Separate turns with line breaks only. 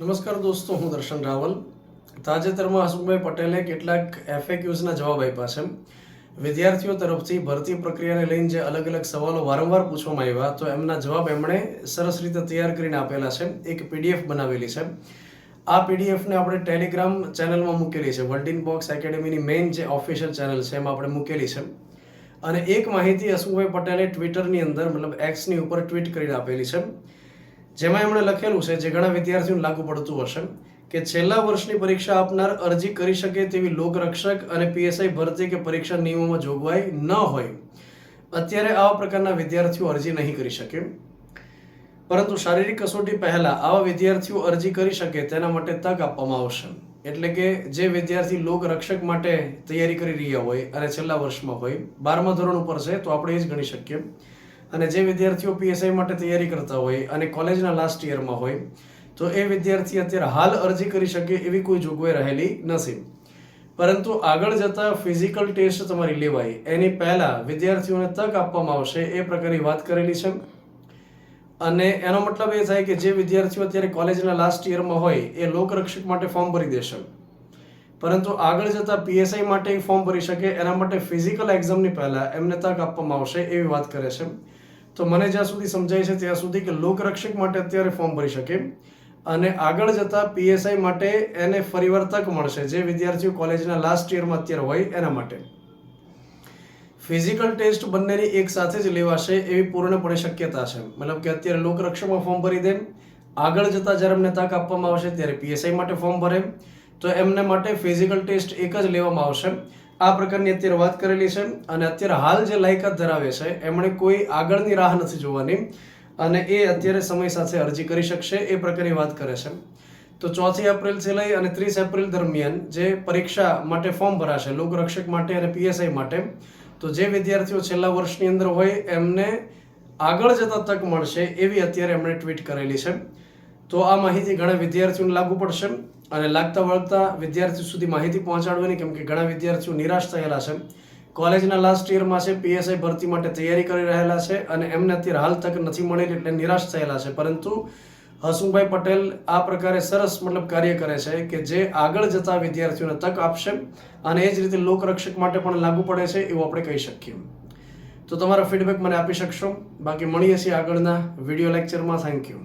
નમસ્કાર દોસ્તો, હું દર્શન રાવલ. તાજેતરમાં હસમુખભાઈ પટેલે કેટલાક એફએક્યુઝના જવાબ આપ્યા છે. વિદ્યાર્થીઓ તરફથી ભરતી પ્રક્રિયાને લઈને જે અલગ અલગ સવાલો વારંવાર પૂછવામાં આવ્યા, તો એમના જવાબ એમણે સરસ રીતે તૈયાર કરીને આપેલા છે. એક પીડીએફ બનાવેલી છે. આ પીડીએફને આપણે ટેલિગ્રામ ચેનલમાં મૂકેલી છે. વર્લ્ડિન બોક્સ એકેડેમીની મેઇન જે ઓફિશિયલ ચેનલ છે, એમાં આપણે મૂકેલી છે. અને એક માહિતી હસમુખભાઈ પટેલે ટ્વિટરની અંદર, મતલબ એક્સની ઉપર ટ્વીટ કરીને આપેલી છે. જેમાં એમણે લખેલું છે જે ઘણા વિદ્યાર્થીઓને લાગુ પડતું હશે, કે છેલ્લા વર્ષની પરીક્ષા આપનાર અરજી કરી શકે તેવી લોકરક્ષક અને પીએસઆઈ ભરતી કે પરીક્ષા નિયમોમાં જોગવાઈ ન હોય. અત્યારે આવા પ્રકારના વિદ્યાર્થીઓ અરજી નહીં કરી શકે. પરંતુ શારીરિક કસોટી પહેલાં આવા વિદ્યાર્થીઓ અરજી કરી શકે તેના માટે તક આપવામાં આવશે. એટલે કે જે વિદ્યાર્થી લોકરક્ષક માટે તૈયારી કરી રહ્યા હોય અને છેલ્લા વર્ષમાં હોય, બારમા ધોરણ ઉપર છે, તો આપણે એ જ ગણી શકીએ. અને જે વિદ્યાર્થીઓ પીએસઆઈ માટે તૈયારી કરતા હોય અને કોલેજના લાસ્ટ યરમાં હોય, તો એ વિદ્યાર્થી અત્યારે હાલ અરજી કરી શકે એવી કોઈ જોગવાઈ રહેલી નથી. પરંતુ આગળ જતા ફિઝિકલ ટેસ્ટ તમારી લેવાય. એની પહેલાં વિદ્યાર્થીઓને તક આપવામાં આવશે એ પ્રકારની વાત કરેલી છે. અને એનો મતલબ એ થાય કે જે વિદ્યાર્થીઓ અત્યારે કોલેજના લાસ્ટ યરમાં હોય, એ લોકરક્ષક માટે ફોર્મ ભરી દેશે. પરંતુ આગળ જતા પીએસઆઈ માટે ફોર્મ ભરી શકે, એના માટે ફિઝિકલ એક્ઝામની પહેલાં એમને તક આપવામાં આવશે એવી વાત કરે છે. તો મને જ્યાં સુધી સમજાય છે ત્યાં સુધી કે લોકરક્ષક માટે અત્યારે ફોર્મ ભરી શકે. અને આગળ જતા પીએસઆઈ માટે એને ફરીવાર તક મળશે, જે વિદ્યાર્થીઓ કોલેજના લાસ્ટ યરમાં અત્યારે હોય એના માટે. ફિઝિકલ ટેસ્ટ બંનેની એક સાથે જ લેવાશે એવી પૂર્ણપણે શક્યતા છે. મતલબ કે અત્યારે લોકરક્ષકમાં ફોર્મ ભરી દે. આગળ જતા જ્યારે એમને તક આપવામાં આવશે ત્યારે પીએસઆઈ માટે ફોર્મ ભરે. તો એમને માટે ફિઝિકલ ટેસ્ટ એક જ લેવામાં આવશે. આ પ્રકારની અત્યારે વાત કરેલી છે અને અત્યારે હાલ જે લાયકાત ધરાવે છે, એમણે કોઈ આગળની રાહ નથી જોવાની અને એ અત્યારે સમય સાથે અરજી કરી શકશે એ પ્રકારની વાત કરે છે. તો ચોથી એપ્રિલથી લઈ અને ત્રીસ એપ્રિલ દરમિયાન જે પરીક્ષા માટે ફોર્મ ભરાશે, લોકરક્ષક માટે અને પીએસઆઈ માટે, તો જે વિદ્યાર્થીઓ છેલ્લા વર્ષની અંદર હોય એમને આગળ જતા તક મળશે એવી અત્યારે એમણે ટ્વીટ કરેલી છે. તો આ માહિતી ઘણા વિદ્યાર્થીઓને લાગુ પડશે અને લાગતા વળગતા વિદ્યાર્થીઓ સુધી માહિતી પહોંચાડવાની, કેમ કે ઘણા વિદ્યાર્થીઓ નિરાશ થયેલા છે. કોલેજના લાસ્ટ યરમાં છે, પીએસઆઈ ભરતી માટે તૈયારી કરી રહેલા છે અને એમને અત્યારે હાલ તક નથી મળેલી એટલે નિરાશ થયેલા છે. પરંતુ હસુભાઈ પટેલ આ પ્રકારે સરસ મતલબ કાર્ય કરે છે કે જે આગળ જતા વિદ્યાર્થીઓને તક આપશે અને એ જ રીતે લોકરક્ષક માટે પણ લાગુ પડે છે એવું આપણે કહી શકીએ. તો તમારા ફીડબેક મને આપી શકશો. બાકી મળીએ છીએ આગળના વીડિયો લેક્ચરમાં થેન્ક યુ